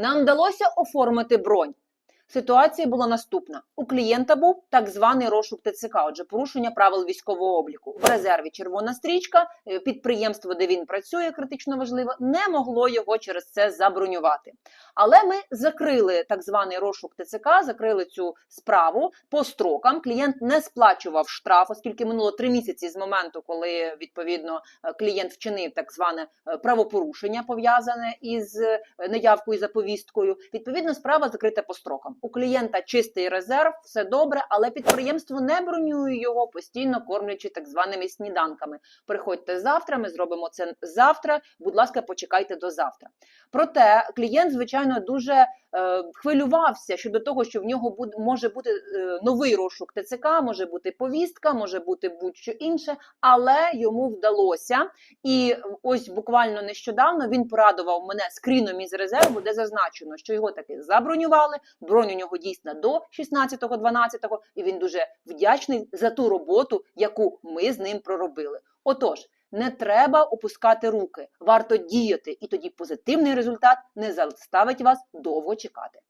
Нам вдалося оформити бронь. Ситуація була наступна: у клієнта був так званий розшук ТЦК, отже, порушення правил військового обліку. В резерві червона стрічка, е, підприємство, де він працює, критично важливо, не могло його через це забронювати. Але ми закрили так званий розшук ТЦК, закрили цю справу по строкам. Клієнт не сплачував штраф, оскільки минуло три місяці з моменту, коли відповідно е, клієнт вчинив так зване е, правопорушення, пов'язане із е, неявкою за повісткою. Відповідно, справа закрита по строкам. У клієнта чистий резерв, все добре, але підприємство не бронює його, постійно кормлячи так званими сніданками. Приходьте завтра, ми зробимо це завтра. Будь ласка, почекайте до завтра. Проте клієнт, звичайно, дуже хвилювався щодо того, що в нього буде може бути е, новий розшук ТЦК, може бути повістка, може бути будь-що інше, але йому вдалося. І ось буквально нещодавно він порадував мене скріном із резерву, де зазначено, що його таки забронювали. Бронь у нього дійсна до 16-12, і він дуже вдячний за ту роботу, яку ми з ним проробили. Отож. Не треба опускати руки, варто діяти, і тоді позитивний результат не заставить вас довго чекати.